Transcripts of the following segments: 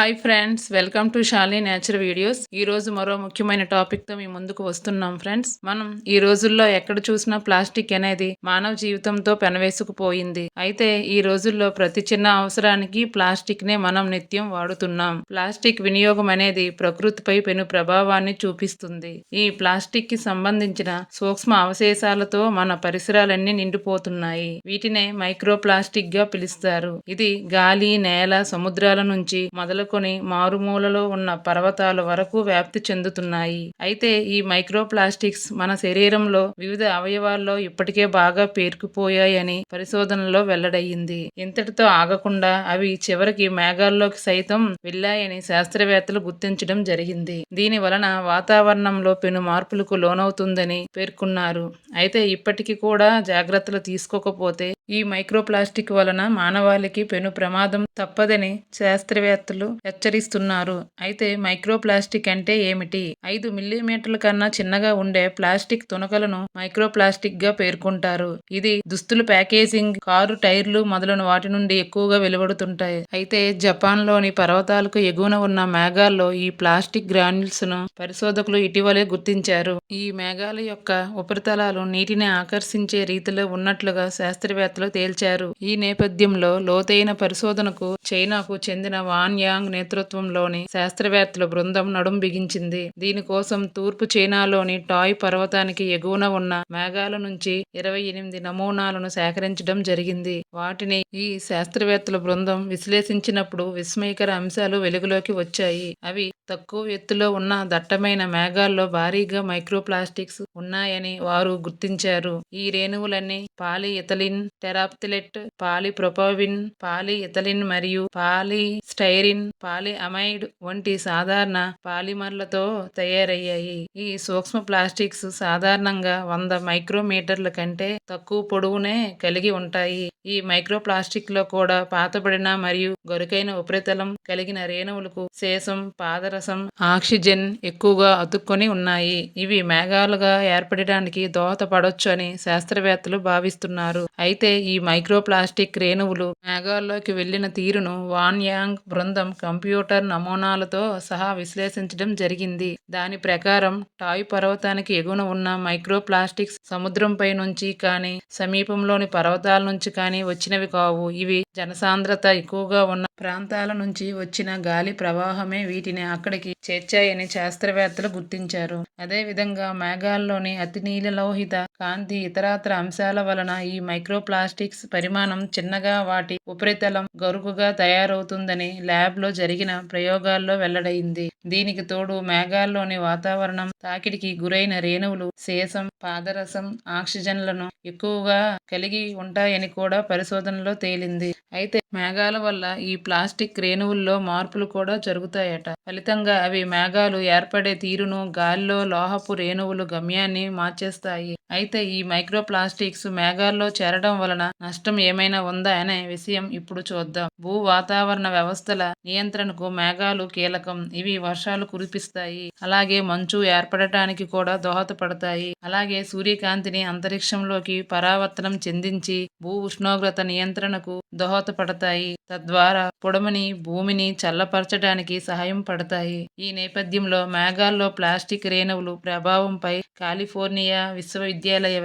Hi friends welcome to Shali nature videos ఈ రోజు మరో ముఖ్యమైన టాపిక్తో మీ ముందుకు వస్తున్నాం ఫ్రెండ్స్ మనం ఈ రోజుల్లో ఎక్కడ చూసినా ప్లాస్టిక్ అనేది మానవ జీవితంతో పెనవేసుకుపోయింది. అయితే ఈ రోజుల్లో ప్రతి చిన్న అవసరానికి ప్లాస్టిక్ నే మనం నిత్యం వాడుతున్నాం. ప్లాస్టిక్ వినియోగం అనేది ప్రకృతిపై పెను ప్రభావాన్ని చూపిస్తుంది. ఈ ప్లాస్టిక్కి సంబంధించిన సూక్ష్మ అవశేషాలతో మన పరిసరాలన్నీ నిండిపోతున్నాయి. వీటినే మైక్రో ప్లాస్టిక్గా పిలుస్తారు. ఇది గాలి నేల సముద్రాల నుంచి మొదలు మొదలుకొని మారుమూలలో ఉన్న పర్వతాల వరకు వ్యాప్తి చెందుతున్నాయి. అయితే ఈ మైక్రో ప్లాస్టిక్స్ మన శరీరంలో వివిధ అవయవాల్లో ఇప్పటికే బాగా పేరుకుపోయాయని పరిశోధనలో వెల్లడయ్యింది. ఇంతటితో ఆగకుండా అవి చివరికి మేఘాల్లోకి సైతం వెళ్ళాయని శాస్త్రవేత్తలు గుర్తించడం జరిగింది. దీని వలన వాతావరణంలో పెను మార్పులకు లోనవుతుందని పేర్కొన్నారు. అయితే ఇప్పటికీ కూడా జాగ్రత్తలు తీసుకోకపోతే ఈ మైక్రోప్లాస్టిక్ వలన మానవాళికి పెను ప్రమాదం తప్పదని శాస్త్రవేత్తలు హెచ్చరిస్తున్నారు. అయితే మైక్రోప్లాస్టిక్ అంటే ఏమిటి? ఐదు మిల్లీమీటర్ల కన్నా చిన్నగా ఉండే ప్లాస్టిక్ తునకలను మైక్రోప్లాస్టిక్గా పేర్కొంటారు. ఇది దుస్తులు ప్యాకేజింగ్ కారు టైర్లు మొదలైన వాటి నుండి ఎక్కువగా వెలువడుతుంటాయి. అయితే జపాన్లోని పర్వతాలకు ఎగువన ఉన్న మేఘాల్లో ఈ ప్లాస్టిక్ గ్రాన్యుల్స్ను పరిశోధకులు ఇటీవలే గుర్తించారు. ఈ మేఘాల యొక్క ఉపరితలాలు నీటిని ఆకర్షించే రీతిలో ఉన్నట్లుగా శాస్త్రవేత్తలు తేల్చారు. ఈ నేపథ్యంలో లోతైన పరిశోధనకు చైనాకు చెందిన వాన్ యాంగ్ నేతృత్వంలోని శాస్త్రవేత్తల బృందం నడుం బిగించింది. దీనికోసం తూర్పు చైనాలోని టాయ్ పర్వతానికి ఎగువన ఉన్న మేఘాల నుంచి ఇరవై ఎనిమిది నమూనాలను సేకరించడం జరిగింది. వాటిని ఈ శాస్త్రవేత్తల బృందం విశ్లేషించినప్పుడు విస్మయకర అంశాలు వెలుగులోకి వచ్చాయి. అవి తక్కువ ఎత్తులో ఉన్న దట్టమైన మేఘాల్లో భారీగా మైక్రోప్లాస్టిక్స్ ఉన్నాయని వారు గుర్తించారు. ఈ రేణువులన్నీ పాలి ఇథలిన్ టెరాప్తిలెట్ పాలిప్రొపోవిన్ పాలి ఇథలిన్ మరియు పాలి స్టైరిన్ పాలి అమైడ్ వంటి సాధారణ పాలిమర్లతో తయారయ్యాయి. ఈ సూక్ష్మ ప్లాస్టిక్స్ సాధారణంగా వంద మైక్రోమీటర్ల కంటే తక్కువ పొడవునే కలిగి ఉంటాయి. ఈ మైక్రో ప్లాస్టిక్లో కూడా పాతబడిన మరియు గొరుకైన ఉపరితలం కలిగిన రేణువులకు శేషం పాదరసం ఆక్సిజన్ ఎక్కువగా అతుక్కొని ఉన్నాయి. ఇవి మేఘాలుగా ఏర్పడడానికి దోహదపడొచ్చు అని శాస్త్రవేత్తలు భావిస్తున్నారు. అయితే ఈ మైక్రో ప్లాస్టిక్ రేణువులు మేఘాల్లోకి వెళ్ళిన తీరును వాన్ యాంగ్ బృందం కంప్యూటర్ నమూనాలతో సహా విశ్లేషించడం జరిగింది. దాని ప్రకారం టాయ్ పర్వతానికి ఎగువన ఉన్న మైక్రోప్లాస్టిక్స్ సముద్రంపై నుంచి కానీ సమీపంలోని పర్వతాల నుంచి కానీ వచ్చినవి కావు. ఇవి జనసాంద్రత ఎక్కువగా ఉన్న ప్రాంతాల నుంచి వచ్చిన గాలి ప్రవాహమే వీటిని అక్కడికి చేర్చాయని శాస్త్రవేత్తలు గుర్తించారు. అదేవిధంగా మేఘాల్లోని అతినీలలోహిత కాంతి ఇతరత్ర అంశాల వలన ఈ మైక్రోప్లాస్టిక్స్ పరిమాణం చిన్నగా వాటి ఉపరితలం గరుకుగా తయారవుతుందని ల్యాబ్లో జరిగిన ప్రయోగాల్లో వెల్లడైంది. దీనికి తోడు మేఘాల్లోని వాతావరణం తాకిడికి గురైన రేణువులు శేషం పాదరసం ఆక్సిజన్లను ఎక్కువగా కలిగి ఉంటాయని కూడా పరిశోధనలో తేలింది. అయితే మేఘాల వల్ల ఈ ప్లాస్టిక్ రేణువుల్లో మార్పులు కూడా జరుగుతాయట. ఫలితంగా అవి మేఘాలు ఏర్పడే తీరును గాలిలో లోహపు రేణువులు గమ్యాన్ని మార్చేస్తాయి. అయితే ఈ మైక్రో ప్లాస్టిక్స్ మేఘాల్లో చేరడం వలన నష్టం ఏమైనా ఉందా అనే విషయం ఇప్పుడు చూద్దాం. భూ వాతావరణ వ్యవస్థల నియంత్రణకు మేఘాలు కీలకం. ఇవి వర్షాలు కురిపిస్తాయి. అలాగే మంచు ఏర్పడటానికి కూడా దోహదపడతాయి. అలాగే సూర్యకాంతిని అంతరిక్షంలోకి పరావర్తనం చెందించి భూ ఉష్ణోగ్రత నియంత్రణకు దోహదపడతాయి. తద్వారా పొడమని భూమిని చల్లపరచడానికి సహాయం పడతాయి. ఈ నేపథ్యంలో మేఘాల్లో ప్లాస్టిక్ రేణువులు ప్రభావంపై కాలిఫోర్నియా విశ్వవిద్యాలయం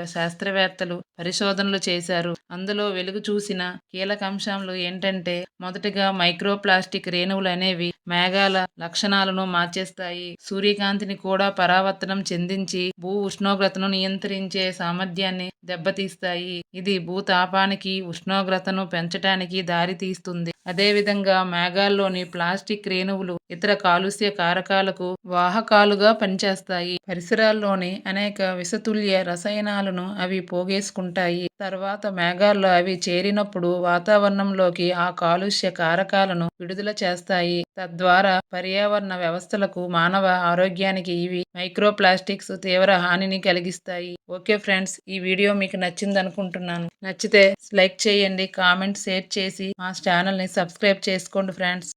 శాస్త్రవేత్తలు పరిశోధనలు చేశారు. అందులో వెలుగు చూసిన కీలక అంశాలు ఏంటంటే మొదటిగా మైక్రో ప్లాస్టిక్ రేణువులు అనేవి మేఘాల లక్షణాలను మార్చేస్తాయి. సూర్యకాంతిని కూడా పరావర్తనం చెందించి భూ ఉష్ణోగ్రతను నియంత్రించే సామర్థ్యాన్ని దెబ్బతీస్తాయి. ఇది భూతాపానికి ఉష్ణోగ్రతను పెంచడానికి దారితీస్తుంది. అదేవిధంగా మేఘాల్లోని ప్లాస్టిక్ రేణువులు ఇతర కాలుష్య కారకాలకు వాహకాలుగా పనిచేస్తాయి. పరిసరాల్లోని అనేక విషతుల్య రసాయనాలను అవి పోగేసుకుంటాయి. తర్వాత మేఘాల్లో అవి చేరినప్పుడు వాతావరణంలోకి ఆ కాలుష్య కారకాలను విడుదల చేస్తాయి. తద్వారా పర్యావరణ వ్యవస్థలకు మానవ ఆరోగ్యానికి ఇవి మైక్రో ప్లాస్టిక్స్ తీవ్ర హానిని కలిగిస్తాయి. ఓకే ఫ్రెండ్స్ ఈ వీడియో మీకు నచ్చింది అనుకుంటున్నాను నచ్చితే లైక్ చేయండి కామెంట్ షేర్ చేసి మా ఛానల్ని సబ్స్క్రైబ్ చేసుకోండి ఫ్రెండ్స్.